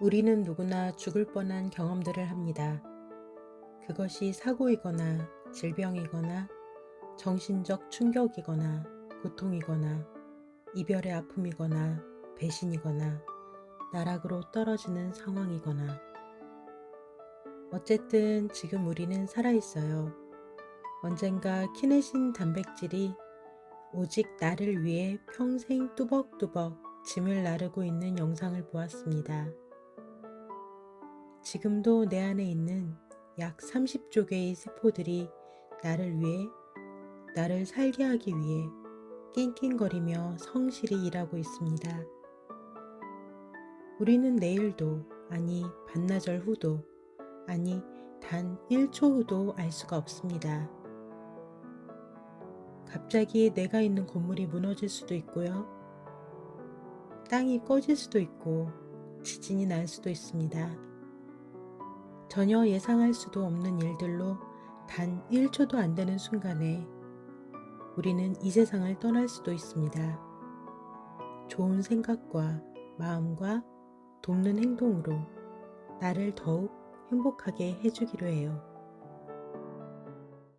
우리는 누구나 죽을 뻔한 경험들을 합니다. 그것이 사고이거나 질병이거나 정신적 충격이거나 고통이거나 이별의 아픔이거나 배신이거나 나락으로 떨어지는 상황이거나 어쨌든 지금 우리는 살아있어요. 언젠가 키내신 단백질이 오직 나를 위해 평생 뚜벅뚜벅 짐을 나르고 있는 영상을 보았습니다. 지금도 내 안에 있는 약 30조 개의 세포들이 나를 위해, 나를 살게 하기 위해 낑낑거리며 성실히 일하고 있습니다. 우리는 내일도, 아니, 반나절 후도, 아니, 단 1초 후도 알 수가 없습니다. 갑자기 내가 있는 건물이 무너질 수도 있고요. 땅이 꺼질 수도 있고, 지진이 날 수도 있습니다. 전혀 예상할 수도 없는 일들로 단 1초도 안 되는 순간에 우리는 이 세상을 떠날 수도 있습니다. 좋은 생각과 마음과 돕는 행동으로 나를 더욱 행복하게 해주기로 해요.